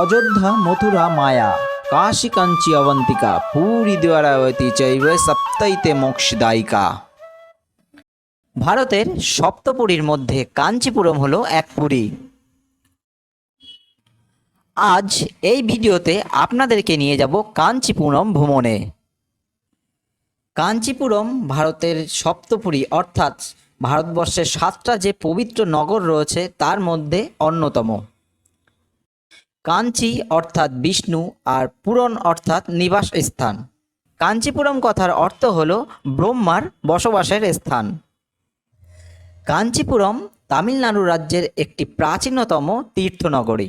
অযোধ্যা মথুরা মায়া। কাশী কাঞ্চি অবন্তিকা, পুরী দ্বারাবতী চৈব সপ্তাইতে মোক্ষদায়িকা। ভারতের সপ্তপুরীর মধ্যে কাঞ্চিপুরম হলো এক পুরী। আজ এই ভিডিওতে আপনাদেরকে নিয়ে যাব কাঞ্চিপুরম ভ্রমণে। কাঞ্চিপুরম ভারতের সপ্তপুরী, অর্থাৎ ভারতবর্ষের সাতটা যে পবিত্র নগর রয়েছে, তার মধ্যে অন্যতম। কাঞ্চি অর্থাৎ বিষ্ণু আর পুরন অর্থাৎ নিবাস স্থান কাঞ্চিপুরম কথার অর্থ হল ব্রহ্মার বসবাসের স্থান। কাঞ্চিপুরম তামিলনাড়ু রাজ্যের একটি প্রাচীনতম তীর্থনগরী।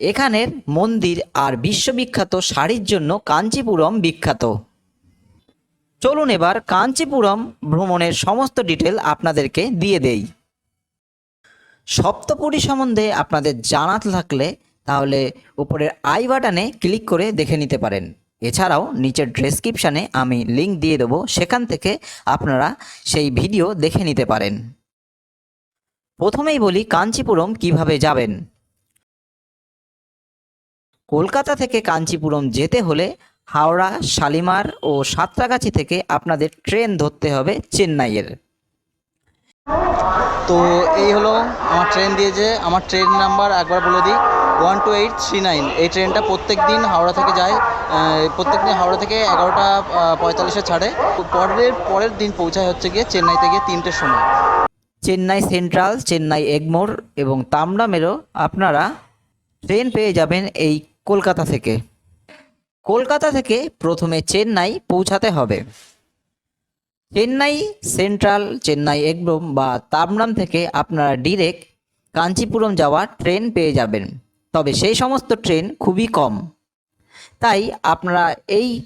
এখানের মন্দির আর বিশ্ববিখ্যাত শাড়ির জন্য কাঞ্চিপুরম বিখ্যাত। চলুন এবার কাঞ্চিপুরম ভ্রমণের সমস্ত ডিটেল আপনাদেরকে দিয়ে দেই। সপ্তপুরী সম্বন্ধে আপনাদের জানা থাকলে তাহলে উপরের আই বাটনে ক্লিক করে দেখে নিতে পারেন। এছাড়াও নিচের ডেসক্রিপশানে আমি লিংক দিয়ে দেবো, সেখান থেকে আপনারা সেই ভিডিও দেখে নিতে পারেন। প্রথমেই বলি কাঞ্চিপুরম কীভাবে যাবেন। কলকাতা থেকে কাঞ্চিপুরম যেতে হলে হাওড়া, শালিমার ও সাঁতরাগাছি থেকে আপনাদের ট্রেন ধরতে হবে চেন্নাইয়ের। তো এই হলো আমার ট্রেন দিয়ে দিয়েছে। আমার ট্রেন নাম্বার একবার বলে দিই one two eight three nine এই ট্রেনটা প্রত্যেক দিন হাওড়া থেকে যায় প্রত্যেক দিন হাওড়া থেকে এগারোটা পঁয়তাল্লিশে ছাড়ে। পরের পরের দিন পৌঁছায় হচ্ছে গিয়ে চেন্নাইতে গিয়ে তিনটের সময়। চেন্নাই সেন্ট্রাল, চেন্নাই এগমোর এবং তামড়ামেরও আপনারা ট্রেন পেয়ে যাবেন এই কলকাতা থেকে। কলকাতা থেকে প্রথমে চেন্নাই পৌঁছাতে হবে। চেন্নাই সেন্ট্রাল, চেন্নাই এগমোর বা তামরাম থেকে আপনারা ডিরেক্ট কাঞ্চিপুরম যাওয়ার ট্রেন পেয়ে যাবেন। তবে সেই সমস্ত ট্রেন খুবই কম। তাই আপনারা এই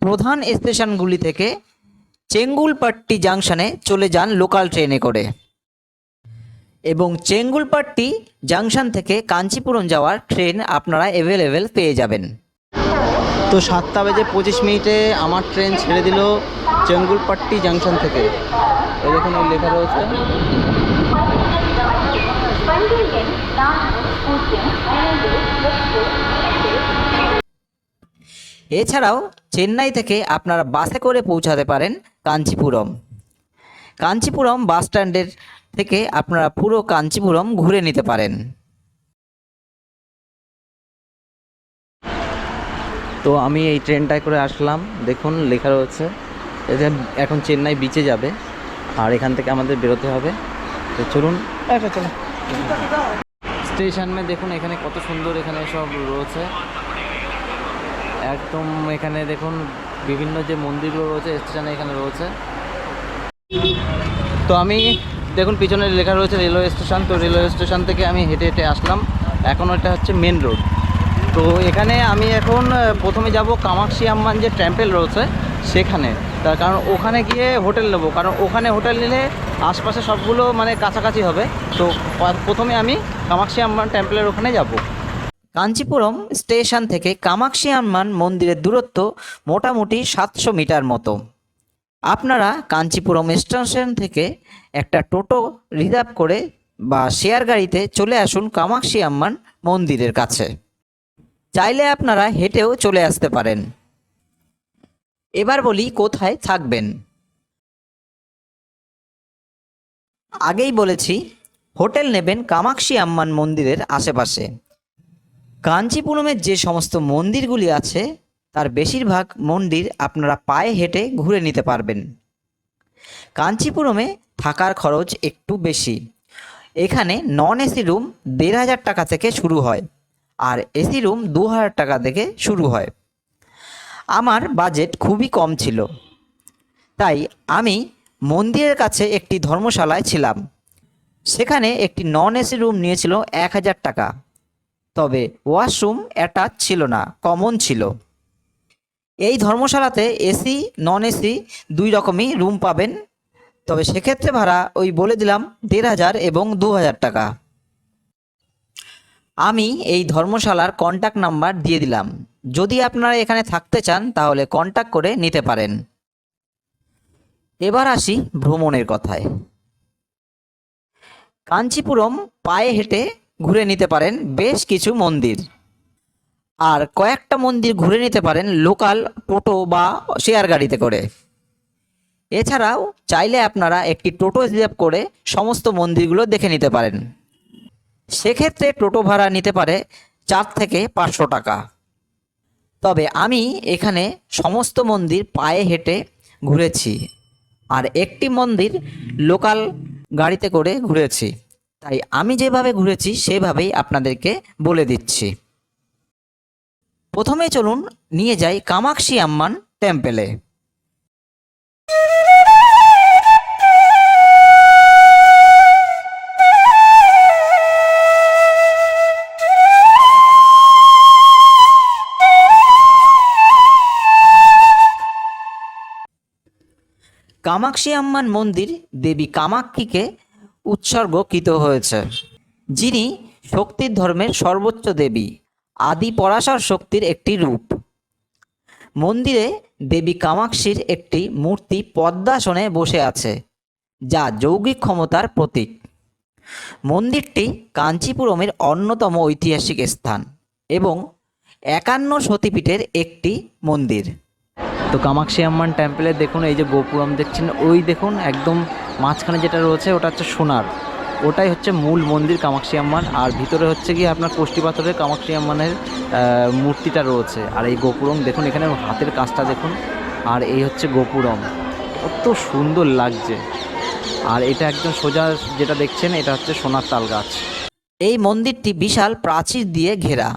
প্রধান স্টেশনগুলি থেকে চেঙ্গুলপাট্টি জাংশনে চলে যান লোকাল ট্রেনে করে। এবং চেঙ্গুলপাট্টি জাংশন থেকে কাঞ্চিপুরম যাওয়ার ট্রেন আপনারা অ্যাভেলেবেল পেয়ে যাবেন। তো সাতটা বেজে পঁচিশ মিনিটে আমার ট্রেন ছেড়ে দিল চেঙ্গুলপাট্টি জাংশন থেকে। এই দেখুন ওই লেখা রয়েছে এছাড়াও চেন্নাই থেকে আপনারা বাসে করে পৌঁছাতে পারেন কাঞ্চিপুরম। কাঞ্চিপুরম বাস স্ট্যান্ডের থেকে আপনারা পুরো কাঞ্চিপুরম ঘুরে নিতে পারেন। তো আমি এই ট্রেনটায় করে আসলাম। দেখুন লেখা রয়েছে। এতে এখন চেন্নাই বিচে যাবে। আর এখান থেকে আমাদের বেরোতে হবে। তো চলুন। চলো। স্টেশন মে দেখুন এখানে কত সুন্দর এখানে সব রয়েছে। একদম এখানে দেখুন বিভিন্ন যে মন্দিরগুলো রয়েছে স্টেশনে এখানে রয়েছে। তো আমি দেখুন পিছনে লেখা রয়েছে রেলওয়ে স্টেশন। তো রেলওয়ে স্টেশন থেকে আমি হেঁটে হেঁটে আসলাম। এখন এটা হচ্ছে মেন রোড তো এখানে আমি এখন প্রথমে যাব কামাক্ষী আম্মান যে টেম্পেল রয়েছে সেখানে। তার কারণ ওখানে গিয়ে হোটেল নেব। কারণ ওখানে হোটেল নিলে আশপাশে সবগুলো মানে কাছাকাছি হবে। তো প্রথমে আমি কামাক্ষী আম্মান টেম্পেলের ওখানে যাব। কাঞ্চিপুরম স্টেশন থেকে কামাক্ষী আম্মান মন্দিরের দূরত্ব মোটামুটি সাতশো মিটার মতো। আপনারা কাঞ্চিপুরম স্টেশন থেকে একটা টোটো রিজার্ভ করে বা শেয়ার গাড়িতে চলে আসুন কামাক্ষী আম্মান মন্দিরের কাছে। চাইলে আপনারা হেঁটেও চলে আসতে পারেন। এবার বলি কোথায় থাকবেন। আগেই বলেছি, হোটেল নেবেন কামাক্ষী আম্মান মন্দিরের আশেপাশে। কাঞ্চিপুরমের যে সমস্ত মন্দিরগুলি আছে, তার বেশিরভাগ মন্দির আপনারা পায়ে হেঁটে ঘুরে নিতে পারবেন। কাঞ্চিপুরমে থাকার খরচ একটু বেশি। এখানে নন এসি রুম দেড় হাজার টাকা থেকে শুরু হয়। আর এসি রুম দু হাজার টাকা থেকে শুরু হয়। আমার বাজেট খুবই কম ছিল। তাই আমি মন্দিরের কাছে একটি ধর্মশালায় ছিলাম। সেখানে একটি নন এসি রুম নিয়েছিল এক হাজার টাকা। তবে ওয়াশরুম অ্যাটাচ ছিল না কমন ছিল। এই ধর্মশালাতে এসি নন এসি দুই রকমই রুম পাবেন। তবে সেক্ষেত্রে ভাড়া ওই বলে দিলাম দেড় হাজার এবং দু হাজার টাকা। আমি এই ধর্মশালার কন্ট্যাক্ট নাম্বার দিয়ে দিলাম। যদি আপনারা এখানে থাকতে চান, তাহলে কন্ট্যাক্ট করে নিতে পারেন। এবার আসি ভ্রমণের কথায়। কাঞ্চিপুরম পায়ে হেঁটে ঘুরে নিতে পারেন বেশ কিছু মন্দির। আর কয়েকটা মন্দির ঘুরে নিতে পারেন লোকাল টোটো বা শেয়ার গাড়িতে করে। এছাড়াও চাইলে আপনারা একটি টোটো রিজার্ভ করে সমস্ত মন্দিরগুলো দেখে নিতে পারেন। সেক্ষেত্রে টোটো ভাড়া নিতে পারে চার থেকে পাঁচশো টাকা। তবে আমি এখানে সমস্ত মন্দির পায়ে হেঁটে ঘুরেছি আর একটি মন্দির লোকাল গাড়িতে করে ঘুরেছি। তাই আমি যেভাবে ঘুরেছি সেভাবেই আপনাদেরকে বলে দিচ্ছি। প্রথমে চলুন নিয়ে যাই কামাক্ষী আম্মান টেম্পেলে কামাক্ষী আম্মান মন্দির দেবী কামাক্ষীকে উৎসর্গকৃত হয়েছে, যিনি শক্তির ধর্মের সর্বোচ্চ দেবী, আদি পরাশর শক্তির একটি রূপ। মন্দিরে দেবী কামাক্ষীর একটি মূর্তি পদ্মাসনে বসে আছে, যা যৌগিক ক্ষমতার প্রতীক। মন্দিরটি কাঞ্চিপুরমের অন্যতম ঐতিহাসিক স্থান এবং একান্ন সতীপীঠের একটি মন্দির। তো কামাক্ষী আম্মান টেম্পেলে দেখুন, এই যে গোপুরম দেখছেন, ওই দেখুন একদম মাঝখানে যেটা রয়েছে, ওটা হচ্ছে সোনার। ওটাই হচ্ছে মূল মন্দির কামাক্ষী আম্মান, আর ভিতরে হচ্ছে কি আপনার কোষ্ঠী পাথরের কামাক্ষী আম্মানের মূর্তিটা রয়েছে। আর এই গোপুরম দেখুন, এখানে হাতের কাজটা দেখুন, আর এই হচ্ছে গোপুরম। কত সুন্দর লাগছে। আর এটা একদম সোজা যেটা দেখছেন, এটা হচ্ছে সোনার তাল গাছ। এই মন্দিরটি বিশাল প্রাচীর দিয়ে ঘেরা।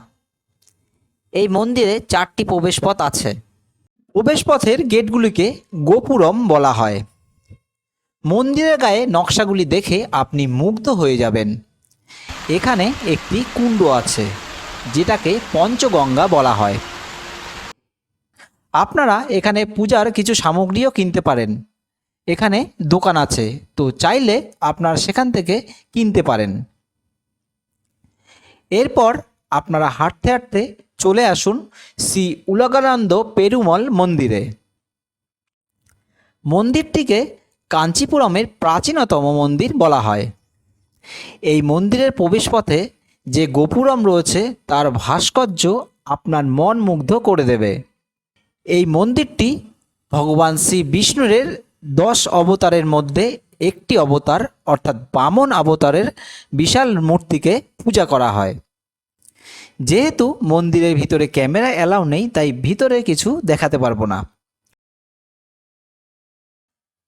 এই মন্দিরে চারটি প্রবেশপথ আছে। প্রবেশপথের গেটগুলিকে গোপুরম বলা হয়। মন্দিরের গায়ে নকশাগুলি দেখে আপনি মুগ্ধ হয়ে যাবেন। এখানে একটি কুণ্ড আছে, যেটাকে পঞ্চগঙ্গা বলা হয়। আপনারা এখানে পূজার কিছু সামগ্রীও কিনতে পারেন। এখানে দোকান আছে, তো চাইলে আপনার সেখান থেকে কিনতে পারেন। এরপর আপনারা হাঁটতে হাঁটতে চলে আসুন শ্রী উলগানন্দ পেরুমল মন্দিরে। মন্দিরটিকে কাঞ্চিপুরমের প্রাচীনতম মন্দির বলা হয়। এই মন্দিরের প্রবেশপথে যে গোপুরম রয়েছে, তার ভাস্কর্য আপনার মন মুগ্ধ করে দেবে। এই মন্দিরটি ভগবান শ্রী বিষ্ণুরের দশ অবতারের মধ্যে একটি অবতার, অর্থাৎ বামন অবতারের বিশাল মূর্তিকে পূজা করা হয়। যেহেতু মন্দিরের ভিতরে ক্যামেরা অ্যালাউ নেই, তাই ভিতরে কিছু দেখাতে পারব না।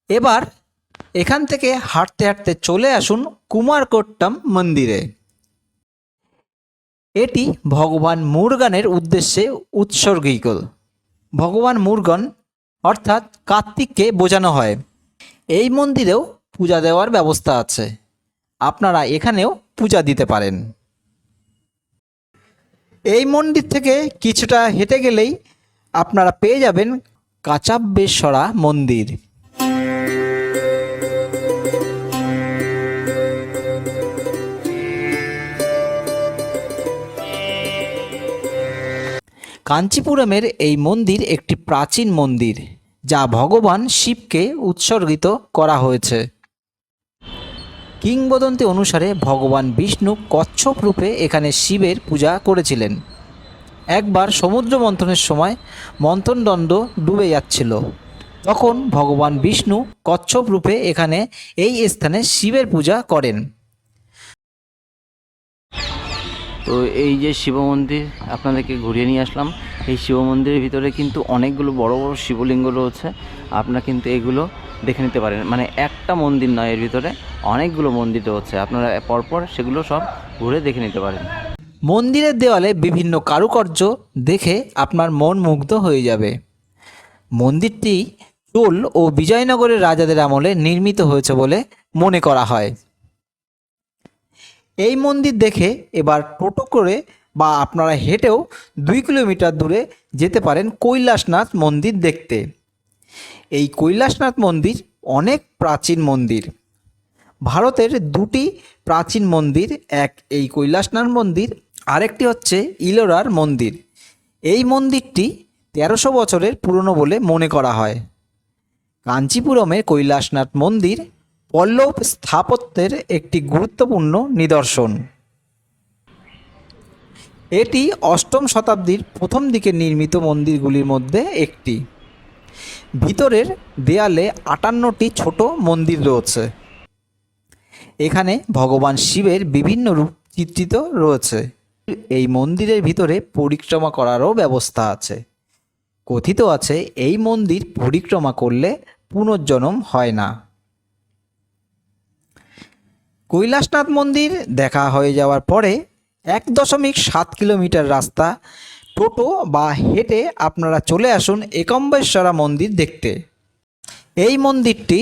এবার এখান থেকে হাঁটতে হাঁটতে চলে আসুন কুমারকোট্টম মন্দিরে। এটি ভগবান মুরগানের উদ্দেশ্যে উৎসর্গিত ভগবান মুরগন, অর্থাৎ কার্তিককে বোঝানো হয়। এই মন্দিরেও পূজা দেওয়ার ব্যবস্থা আছে। আপনারা এখানেও পূজা দিতে পারেন। এই মন্দির থেকে কিছুটা হেঁটে গেলেই আপনারা পেয়ে যাবেন কাচাব্বেশ্বরা মন্দির। কাঞ্চিপুরমের এই মন্দির একটি প্রাচীন মন্দির, যা ভগবান শিবকে উৎসর্গিত করা হয়েছে। কিংবদন্তি অনুসারে ভগবান বিষ্ণু কচ্ছপ রূপে এখানে শিবের পূজা করেছিলেন। একবার সমুদ্র মন্থনের সময় মন্থনদণ্ড ডুবে যাচ্ছিল। তখন ভগবান বিষ্ণু কচ্ছপ রূপে এখানে এই স্থানে শিবের পূজা করেন। তো এই যে শিব মন্দির আপনাদেরকে ঘুরিয়ে নিয়ে আসলাম, এই শিব মন্দিরের ভিতরে কিন্তু অনেকগুলো বড় বড় শিবলিঙ্গ রয়েছে। আপনারা কিন্তু এগুলো দেখে নিতে পারেন। মানে একটা মন্দির নয়, এর ভিতরে অনেকগুলো মন্দির রয়েছে। আপনারা পরপর সেগুলো সব ঘুরে দেখে নিতে পারেন। মন্দিরের দেওয়ালে বিভিন্ন কারুকার্য দেখে আপনার মন মুগ্ধ হয়ে যাবে। মন্দিরটি চোল ও বিজয়নগরের রাজাদের আমলে নির্মিত হয়েছে বলে মনে করা হয়। এই মন্দির দেখে এবার টোটো করে বা আপনারা হেঁটেও দুই কিলোমিটার দূরে যেতে পারেন কৈলাসনাথ মন্দির দেখতে। এই কৈলাসনাথ মন্দির অনেক প্রাচীন মন্দির। ভারতের দুটি প্রাচীন মন্দির, এক এই কৈলাসনাথ মন্দির, আরেকটি হচ্ছে ইলোরার মন্দির। এই মন্দিরটি তেরোশো বছরের পুরনো বলে মনে করা হয়। কাঞ্চিপুরমের কৈলাসনাথ মন্দির পল্লব স্থাপত্যের একটি গুরুত্বপূর্ণ নিদর্শন। এটি অষ্টম শতাব্দীর প্রথম দিকে নির্মিত মন্দিরগুলির মধ্যে একটি। ভিতরের দেয়ালে আটান্নটি ছোট মন্দির রয়েছে। এখানে ভগবান শিবের বিভিন্ন রূপ চিত্রিত রয়েছে। এই মন্দিরের ভিতরে পরিক্রমা করারও ব্যবস্থা আছে। কথিত আছে, এই মন্দির পরিক্রমা করলে পুনর্জন্ম হয় না। কৈলাসনাথ মন্দির দেখা হয়ে যাওয়ার পরে এক দশমিক সাত কিলোমিটার রাস্তা টোটো বা হেঁটে আপনারা চলে আসুন একম্বেশ্বরা মন্দির দেখতে। এই মন্দিরটি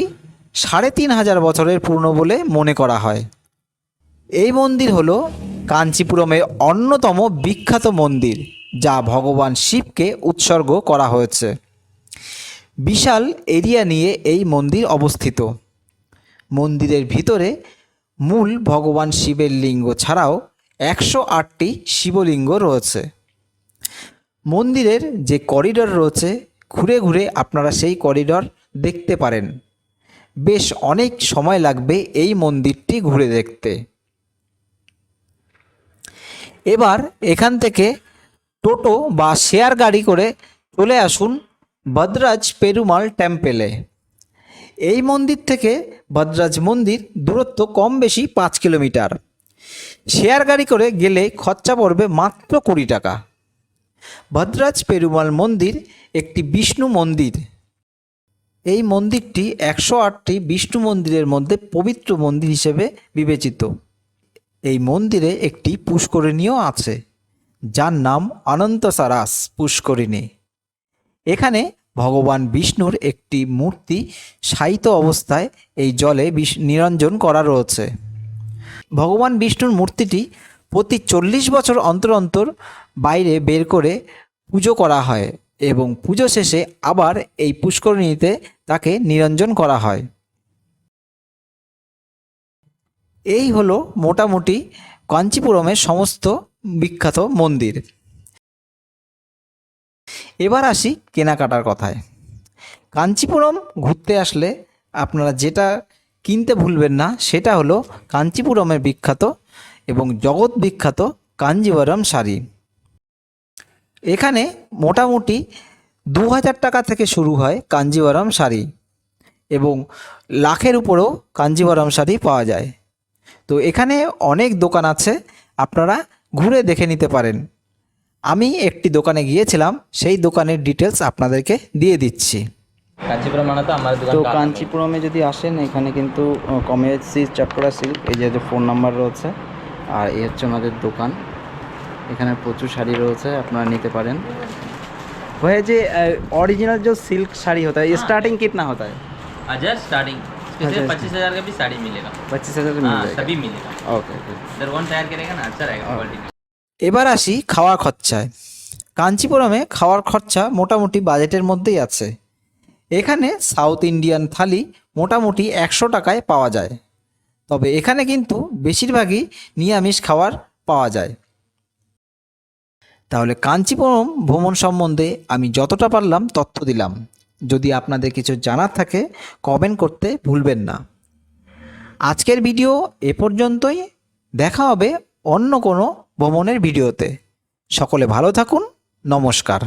সাড়ে তিন হাজার বছরের পুরনো বলে মনে করা হয়। এই মন্দির হলো কাঞ্চিপুরমের অন্যতম বিখ্যাত মন্দির, যা ভগবান শিবকে উৎসর্গ করা হয়েছে। বিশাল এরিয়া নিয়ে এই মন্দির অবস্থিত। মন্দিরের ভিতরে মূল ভগবান শিবের লিঙ্গ ছাড়াও একশো আটটি শিবলিঙ্গ রয়েছে। মন্দিরের যে করিডর রয়েছে, ঘুরে ঘুরে আপনারা সেই করিডর দেখতে পারেন। বেশ অনেক সময় লাগবে এই মন্দিরটি ঘুরে দেখতে। এবার এখান থেকে টোটো বা শেয়ার গাড়ি করে চলে আসুন ভদ্রাজ পেরুমাল টেম্পেলে এই মন্দির থেকে ভদ্রাজ মন্দির দূরত্ব কম বেশি পাঁচ কিলোমিটার। শেয়ার গাড়ি করে গেলে খরচা পড়বে মাত্র কুড়ি টাকা। ভদ্রাজ পেরুমাল মন্দির একটি বিষ্ণু মন্দির। এই মন্দিরটি একশো আটটি বিষ্ণু মন্দিরের মধ্যে পবিত্র মন্দির হিসেবে বিবেচিত। এই মন্দিরে একটি পুষ্করিণীও আছে, যার নাম অনন্তসারাস পুষ্করিণী। এখানে ভগবান বিষ্ণুর একটি মূর্তি শায়িত অবস্থায় এই জলে নিরঞ্জন করা রয়েছে। ভগবান বিষ্ণুর মূর্তিটি প্রতি চল্লিশ বছর অন্তর অন্তর বাইরে বের করে পুজো করা হয় এবং পুজো শেষে আবার এই পুষ্করিণীতে তাকে নিরঞ্জন করা হয়। এই হলো মোটামুটি কাঞ্চিপুরমের সমস্ত বিখ্যাত মন্দির। এবার আসি কেনাকাটার কথায়। কাঞ্চিপুরম ঘুরতে আসলে আপনারা যেটা কিনতে ভুলবেন না, সেটা হলো কাঞ্চিপুরমের বিখ্যাত এবং জগৎ বিখ্যাত কাঞ্জিবরম শাড়ি। এখানে মোটামুটি দু হাজার টাকা থেকে শুরু হয় কাঞ্জিবরম শাড়ি এবং লাখের উপরেও কাঞ্জিবরম শাড়ি পাওয়া যায়। তো এখানে অনেক দোকান আছে আপনারা ঘুরে দেখে নিতে পারেন। আমি একটি দোকানে গিয়েছিলাম সেই দোকানের ডিটেলস আপনাদেরকে দিয়ে দিচ্ছি। কাঞ্চিপুরম মানে তো আমার তো কাঞ্চিপুরমে যদি আসেন এখানে কিন্তু কমেসি চক্রা সিল্ক এই যে ফোন নাম্বার রয়েছে আর এই হচ্ছে ওনাদের দোকান। এখানে প্রচুর শাড়ি রয়েছে আপনারা নিতে পারেন वह जे ओरिजिनल जो सिल्क साड़ी होता है ये स्टार्टिंग कितना होता है हजार स्टार्टिंग अच्छा, इसमें अच्छा। पच्चीस हजार का भी साड़ी मिलेगा पच्चीस हज़ार मिल हाँ जाएगा सभी मिलेगा okay okay sir one tyre करेगा ना अच्छा रहेगा क्वालिटी এবার আসি খাওয়ার খরচায় কাঞ্চিপুরমে খাওয়ার খরচা মোটামুটি বাজেটের মধ্যেই আছে এখানে সাউথ ইন্ডিয়ান থালি মোটামুটি একশো টাকায় পাওয়া যায় তবে এখানে কিন্তু বেশিরভাগই নিরামিষ খাবার পাওয়া যায় তাহলে কাঞ্চিপুরম ভ্রমণ সম্বন্ধে আমি যতটা পারলাম তথ্য দিলাম। যদি আপনাদের কিছু জানার থাকে কমেন্ট করতে ভুলবেন না। আজকের ভিডিও এ পর্যন্তই। দেখা হবে অন্য কোনো ভ্রমণের ভিডিওতে সকলে ভালো থাকুন। নমস্কার।